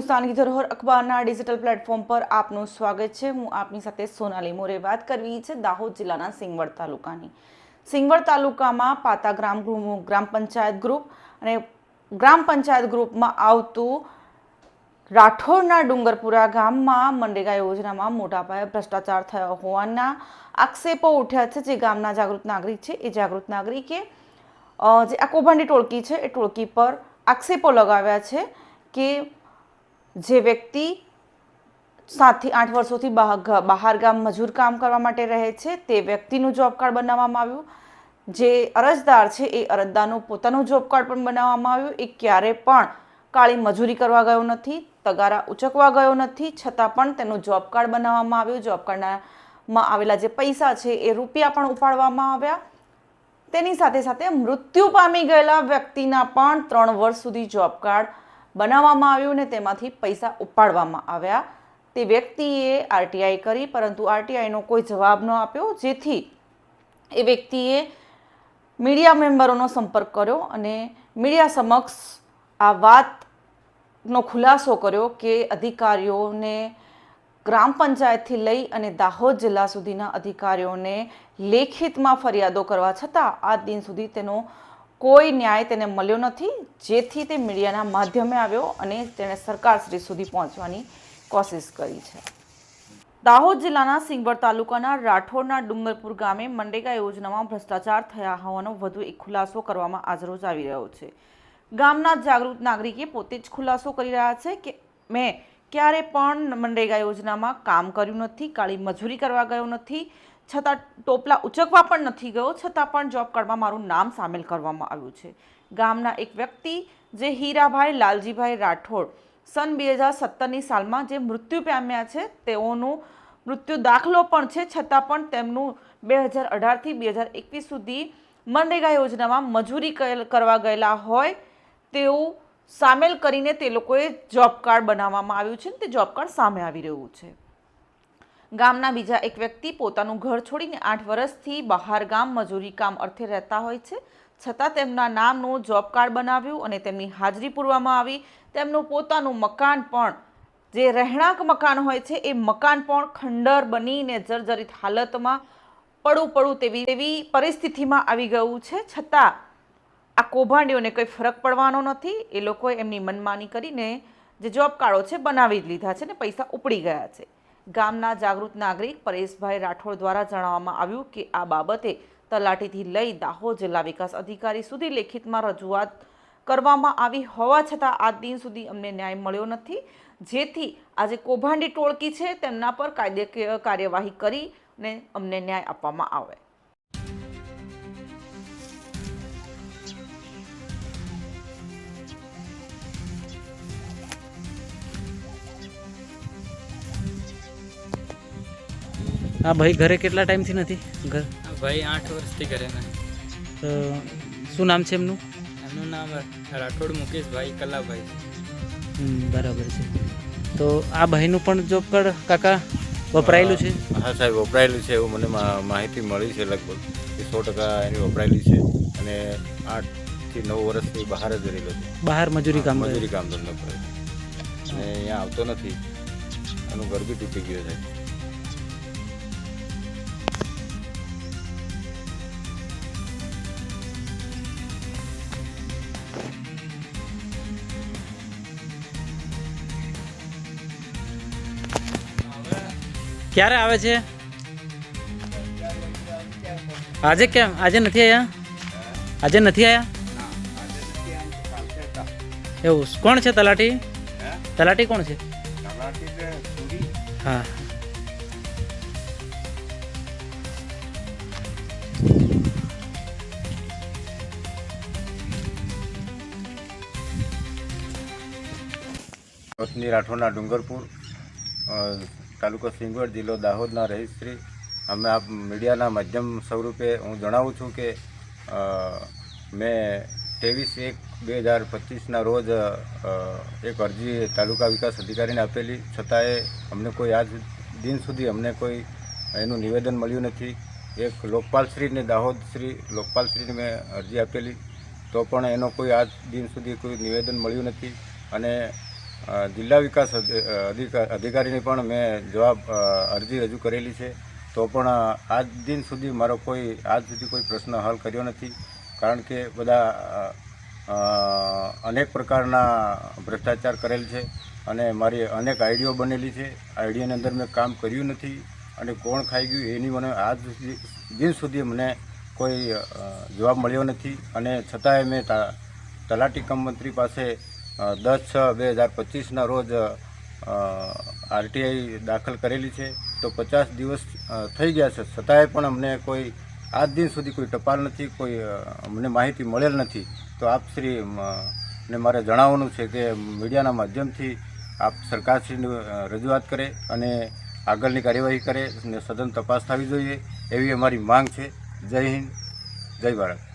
હિન્દુસ્તાની ધરોહર અખબારના digital platform પર આપનું સ્વાગત છે. હું આપની સાથે સોનાલી મોરે વાત કરવી છે દાહોદ જિલ્લાના સિંગવડ તાલુકાની. સિંગવડ તાલુકામાં પાતા ગ્રામ ગ્રામ પંચાયત ગ્રુપ અને ગ્રામ પંચાયત ગ્રુપમાં આવતું રાઠોડના ડુંગરપુરા ગામમાં મનરેગા યોજનામાં મોટા પાયે ભ્રષ્ટાચાર થયો હોવાના આક્ષેપો ઉઠ્યા છે. જે ગામના જાગૃત નાગરિક છે, એ જાગૃત નાગરિકે જે આ કૌભાંડી ટોળકી છે, એ ટોળકી પર આક્ષેપો લગાવ્યા છે કે જે વ્યક્તિ સાતથી આઠ વર્ષોથી બહાર ગામ મજૂર કામ કરવા માટે રહે છે, તે વ્યક્તિનું જોબ કાર્ડ બનાવવામાં આવ્યું. જે અરજદાર છે, એ અરજદારનું પોતાનું જોબ કાર્ડ પણ બનાવવામાં આવ્યું. એ ક્યારે પણ કાળી મજૂરી કરવા ગયો નથી, તગારા ઉચકવા ગયો નથી, છતાં પણ તેનું જોબ કાર્ડ બનાવવામાં આવ્યું. જોબ કાર્ડના આવેલા જે પૈસા છે, એ રૂપિયા પણ ઉપાડવામાં આવ્યા. તેની સાથે સાથે મૃત્યુ પામી ગયેલા વ્યક્તિના પણ ત્રણ વર્ષ સુધી જોબ કાર્ડ બનાવવામાં આવ્યું ને તેમાંથી પૈસા ઉપાડવામાં આવ્યા. તે વ્યક્તિએ આરટીઆઈ કરી, પરંતુ આરટીઆઈનો કોઈ જવાબ ન આપ્યો, જેથી એ વ્યક્તિએ મીડિયા મેમ્બરોનો સંપર્ક કર્યો અને મીડિયા સમક્ષ આ વાતનો ખુલાસો કર્યો કે અધિકારીઓને ગ્રામ પંચાયતથી લઈ અને દાહોદ જિલ્લા સુધીના અધિકારીઓને લેખિતમાં ફરિયાદો કરવા છતાં આ દિન સુધી તેનો કોઈ ન્યાય તેને મળ્યો નથી. જેથી તે મીડિયાના માધ્યમે આવ્યો અને તેણે સરકારશ્રી સુધી પહોંચવાની કોશિશ કરી છે. દાહોદ જિલ્લાના સિંગવડ તાલુકાના રાઠોડના ડુંગરપુર ગામે મનરેગા યોજનામાં ભ્રષ્ટાચાર થયા હોવાનો વધુ એક ખુલાસો કરવામાં આજરોજ આવી રહ્યો છે. ગામના જાગૃત નાગરિકે પોતે જ ખુલાસો કરી રહ્યા છે કે મેં ક્યારે પણ મનરેગા યોજનામાં કામ કર્યું નથી, કાળી મજૂરી કરવા ગયો નથી છતાં ટોપલા ઉચકવા પણ નથી ગયો, છતાં પણ જોબ કાર્ડમાં મારું નામ સામેલ કરવામાં આવ્યું છે. ગામના એક વ્યક્તિ, જે હીરાભાઈ લાલજીભાઈ રાઠોડ, સન બે હજાર સત્તરની સાલમાં જે મૃત્યુ પામ્યા છે, તેઓનું મૃત્યુ દાખલો પણ છે, છતાં પણ તેમનું બે હજાર અઢારથી બે હજાર એકવીસ સુધી મનરેગા યોજનામાં મજૂરી કરવા ગયેલા હોય, તેવું સામેલ કરીને તે લોકોએ જોબ કાર્ડ બનાવવામાં આવ્યું છે તે જોબ કાર્ડ સામે આવી રહ્યું છે. ગામના બીજા એક વ્યક્તિ પોતાનું ઘર છોડીને આઠ વર્ષથી બહાર ગામ મજૂરી કામ અર્થે રહેતા હોય છે. છતાં તેમના નામનું જોબ કાર્ડ બનાવ્યું અને તેમની હાજરી પૂરવામાં આવી. તેમનું પોતાનું મકાન પણ, જે રહેણાંક મકાન હોય છે, એ મકાન પણ ખંડર બનીને જર્જરિત હાલતમાં પડું પડું તેવી તેવી પરિસ્થિતિમાં આવી ગયું છે. છતાં આ કૌભાંડીઓને કંઈ ફરક પડવાનો નથી. એ લોકોએ એમની મનમાની કરીને જે જોબ કાર્ડો છે, બનાવી જ લીધા છે ને પૈસા ઉપડી ગયા છે. ગામના જાગૃત નાગરિક પરેશભાઈ રાઠોડ દ્વારા જણાવવામાં આવ્યું કે આ બાબતે તલાટીથી લઈ દાહોદ જિલ્લા વિકાસ અધિકારી સુધી લેખિતમાં રજૂઆત કરવામાં આવી હોવા છતાં આ દિન સુધી અમને ન્યાય મળ્યો નથી. જેથી આજે કૌભાંડી ટોળકી છે તેમના પર કાયદેકીય કાર્યવાહી કરીને અમને ન્યાય આપવામાં આવે. હા ભાઈ ઘરે કેટલા ટાઈમથી નથી? ઘર? ભાઈ આઠ વર્ષથી ઘરે નથી તો શું નામ છે એમનું? એમનું નામ રાઠોડ મુકેશભાઈ કલાભાઈ. બરાબર છે. તો આ ભાઈનું પણ જોબ કાર્ડ કાકા વપરાયેલું છે? હા સાહેબ વપરાયેલું છે એવું મને માહિતી મળી છે લગભગ. કે સો ટકા એની વપરાયેલી છે અને આઠથી નવ વર્ષથી બહાર જ રહેલો છે. બહાર મજૂરી કામ મજૂરી કામ ધંધો કરે અને અહીંયા આવતો નથી. એનું ઘર બી તૂટી ગયું છે. ક્યારે આવે છે? આજે કેમ? આજે નથી આવ્યા આજે નથી આવ્યા એવું, કોણ છે તલાટી? તલાટી કોણ છે? હા. વતની રાઠોડના ડુંગરપુર તાલુકો સિંગવડ જિલ્લો દાહોદના રહીશ્રી અમે આપ મીડિયાના માધ્યમ સ્વરૂપે હું જણાવું છું કે મેં ત્રેવીસ એક બે હજાર પચીસના રોજ એક અરજી તાલુકા વિકાસ અધિકારીને આપેલી. છતાંય અમને કોઈ આજ દિન સુધી અમને કોઈ એનું નિવેદન મળ્યું નથી. એક લોકપાલશ્રીને દાહોદશ્રી લોકપાલશ્રીને મેં અરજી આપેલી. તો પણ એનો કોઈ આજ દિન સુધી કોઈ નિવેદન મળ્યું નથી. અને જિલ્લા વિકાસ અધિ- અધિકા- અધિકારીને પણ મેં જવાબ અરજી રજૂ કરેલી છે. તો પણ આજ દિન સુધી મારો કોઈ, આજ સુધી કોઈ પ્રશ્ન હલ કર્યો નથી. કારણ કે બધા અનેક પ્રકારના ભ્રષ્ટાચાર કરેલ છે અને મારી અનેક આઈડીઓ બનેલી છે. આઈડીઓની અંદર મેં કામ કર્યું નથી અને કોણ ખાઈ ગયું એની મને આજ દિન સુધી મને કોઈ જવાબ મળ્યો નથી. અને છતાંય મેં તલાટી કમ મંત્રી પાસે દસ છ બે હજાર પચીસના રોજ આરટીઆઈ દાખલ કરેલી છે. તો પચાસ દિવસ થઈ ગયા છે. છતાંય પણ અમને કોઈ, આજ દિન સુધી કોઈ ટપાલ નથી, કોઈ અમને માહિતી મળેલ નથી. તો આપ શ્રી ને મારે જણાવવાનું છે કે મીડિયાના માધ્યમથી આપ સરકારશ્રીની રજૂઆત કરે અને આગળની કાર્યવાહી કરે અને સદન તપાસ થવી જોઈએ એવી અમારી માંગ છે. જય હિન્દ, જય ભારત.